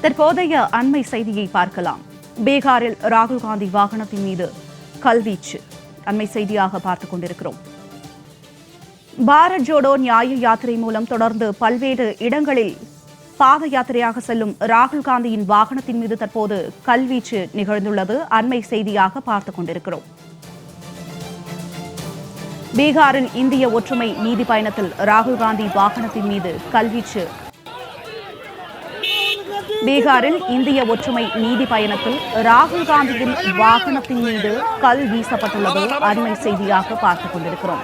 தற்போதைய அண்மை செய்தியை பார்க்கலாம். பீகாரில் ராகுல் காந்தி வாகனத்தின் மீது கல்வீச்சு. அண்மை செய்தியாக பார்த்துக் கொண்டிருக்கிறோம். பாரத் ஜோடோ நியாய யாத்திரை மூலம் தொடர்ந்து பல்வேறு இடங்களில் பாத யாத்திரையாக செல்லும் ராகுல் காந்தியின் வாகனத்தின் மீது தற்போது கல்வீச்சு நிகழ்ந்துள்ளது. அண்மை செய்தியாக பார்த்துக் கொண்டிருக்கிறோம். பீகாரின் இந்திய ஒற்றுமை நீதி பயணத்தில் ராகுல் காந்தி வாகனத்தின் மீது கல்வீச்சு பீகாரில் இந்திய ஒற்றுமை நீதி பயணத்தில் ராகுல் காந்தியின் வாகனத்தின் மீது கல் வீசப்பட்டுள்ளது அண்மை செய்தியாக பார்த்துக் கொண்டிருக்கிறோம்.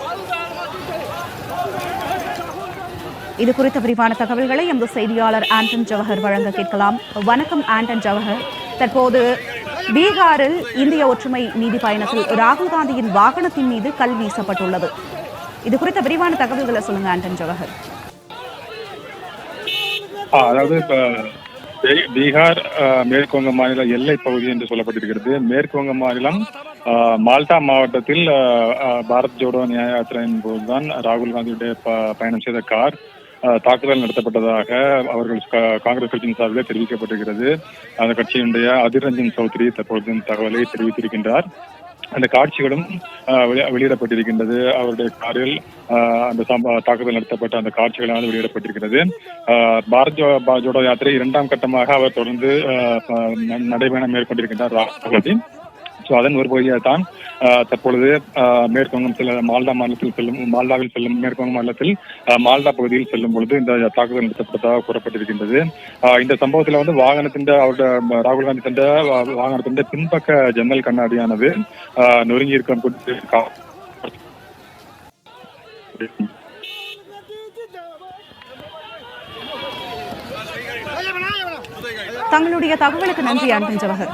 இது குறித்த விரிவான தகவல்களை எமது செய்தியாளர் ஆண்டன் ஜவஹர் வழங்க கேட்கலாம். வணக்கம் ஆண்டன் ஜவஹர். தற்போது பீகாரில் இந்திய ஒற்றுமை நீதி பயணத்தில் ராகுல் காந்தியின் வாகனத்தின் மீது கல் வீசப்பட்டுள்ளது. இது குறித்த விரிவான தகவல்களை சொல்லுங்க ஆண்டன் ஜவஹர். அதாவது இப்ப பீகார் மேற்குவங்க மாநில எல்லை பகுதி என்று சொல்லப்பட்டிருக்கிறது. மேற்குவங்க மாநிலம் மால்டா மாவட்டத்தில் பாரத் ஜோடோ நியாய யாத்திரையின் போதுதான் ராகுல் காந்தியுடைய ப- பயணம் செய்த கார் தாக்குதல் நடத்தப்பட்டதாக அவர்கள் காங்கிரஸ் கட்சியின் சார்பில் தெரிவிக்கப்பட்டிருக்கிறது. அந்த கட்சியினுடைய அதிர் ரஞ்சன் சௌத்ரி தற்பொழுது தகவலை தெரிவித்திருக்கின்றார். அந்த காட்சிகளும் ஆஹ், வெளியிடப்பட்டிருக்கின்றது. அவருடைய காரில் ஆஹ், அந்த தாக்குதல் நடத்தப்பட்ட அந்த காட்சிகளானது வெளியிடப்பட்டிருக்கிறது. ஆஹ், பாரத் பா- ஜோடோ யாத்திரை இரண்டாம் கட்டமாக அவர் தொடர்ந்து ந- நடைபயணம் மேற்கொண்டிருக்கின்றார் ராகுல் காந்தி. ஸோ அதன் ஒரு பகுதியாக தான் தற்பொழுது ஆஹ், மேற்கு வங்கம் செல்ல மால்டா மாநிலத்தில் செல்லும் மால்டாவில் செல்லும் மேற்கு வங்க மாநிலத்தில் மால்டா பகுதியில் செல்லும் பொழுது இந்த தாக்குதல் நடத்தப்பட்டதாக கூறப்பட்டிருக்கின்றது. இந்த சம்பவத்தில் வந்து வாகனத்தின் அவருடைய ராகுல் காந்தி சென்ற வாகனத்தின் பின்பக்க ஜன்னல் கண்ணாடியானது ஆஹ், நொறுங்கி இருக்க தங்களுடைய தகவலுக்கு நன்றி அன்பின் ஜவஹர்